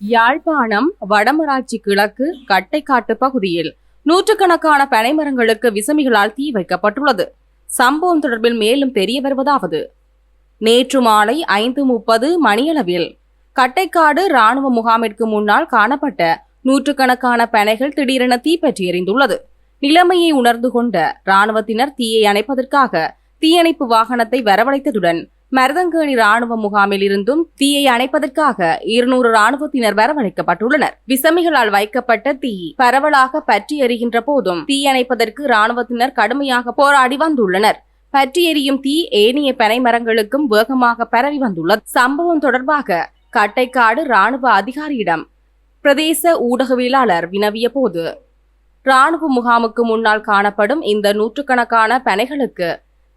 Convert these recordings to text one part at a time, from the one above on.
யாழ்ப்பாணம் வடமராட்சி கிழக்கு கட்டைக்காட்டு பகுதியில் நூற்றுக்கணக்கான பனைமரங்களுக்கு விசமிகளால் தீ வைக்கப்பட்டுள்ளது. சம்பவம் தொடர்பில் மேலும் தெரிய வருவதாவது. நேற்று மாலை ஐந்து முப்பது மணியளவில் கட்டைக்காடு ராணுவ முகாமிற்கு முன்னால் காணப்பட்ட நூற்றுக்கணக்கான பனைகள் திடீரென தீப்பற்றி எறிந்துள்ளது நிலைமையை உணர்ந்து கொண்ட ராணுவத்தினர் தீயை அணைப்பதற்காக தீயணைப்பு வாகனத்தை வரவழைத்ததுடன் மருதங்கேணி ராணுவ முகாமில் இருந்தும் தீயை அணைப்பதற்காக இருநூறு ராணுவத்தினர் வரவழைக்கப்பட்டுள்ளனர். விசமிகளால் வைக்கப்பட்ட தீ பரவலாக பற்றி எறிகின்ற போதும் தீ அணைப்பதற்கு ராணுவத்தினர் கடுமையாக போராடி வந்துள்ளனர். பற்றி எரியும் தீ ஏனைய பனை மரங்களுக்கும் வேகமாக பரவி வந்துள்ளது. சம்பவம் தொடர்பாக கட்டைக்காடு ராணுவ அதிகாரியிடம் பிரதேச ஊடகவியலாளர் வினவிய போது ராணுவ முகாமுக்கு முன்னால் காணப்படும் இந்த நூற்றுக்கணக்கான பனைகளுக்கு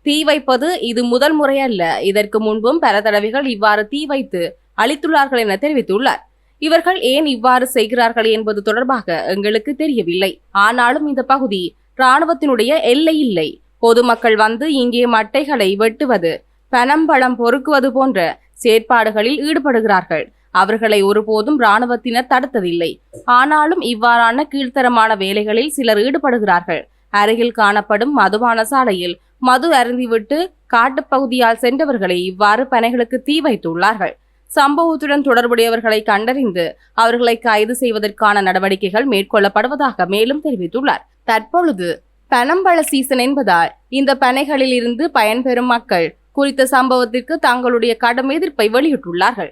தீ வைப்பது இது முதல் முறையல்ல இதற்கு முன்பும் பல தடவைகள் இவ்வாறு தீ வைத்து அளித்துள்ளார்கள் என தெரிவித்துள்ளார். இவர்கள் ஏன் இவ்வாறு செய்கிறார்கள் என்பது தொடர்பாக எங்களுக்கு தெரியவில்லை. ஆனாலும் இந்த பகுதி ராணுவத்தினுடைய எல்லை இல்லை. பொதுமக்கள் வந்து இங்கே மட்டைகளை வெட்டுவது பனம்பழம் பொறுக்குவது போன்ற செயற்பாடுகளில் ஈடுபடுகிறார்கள். அவர்களை ஒருபோதும் இராணுவத்தினர் தடுத்ததில்லை. ஆனாலும் இவ்வாறான கீழ்த்தரமான வேலைகளில் சிலர் ஈடுபடுகிறார்கள். அருகில் காணப்படும் மதுபான சாலையில் மது அருந்திவிட்டு காட்டுப்பகுதியால் சென்றவர்களை இவ்வாறு பனைகளுக்கு தீ வைத்துள்ளார்கள். சம்பவத்துடன் தொடர்புடையவர்களை கண்டறிந்து அவர்களை கைது செய்வதற்கான நடவடிக்கைகள் மேற்கொள்ளப்படுவதாக மேலும் தெரிவித்துள்ளார். தற்பொழுது பனம்பழ சீசன் என்பதால் இந்த பனைகளில் இருந்து பயன்பெறும் மக்கள் குறித்த சம்பவத்திற்கு தங்களுடைய கடும் எதிர்ப்பை வெளியிட்டுள்ளார்கள்.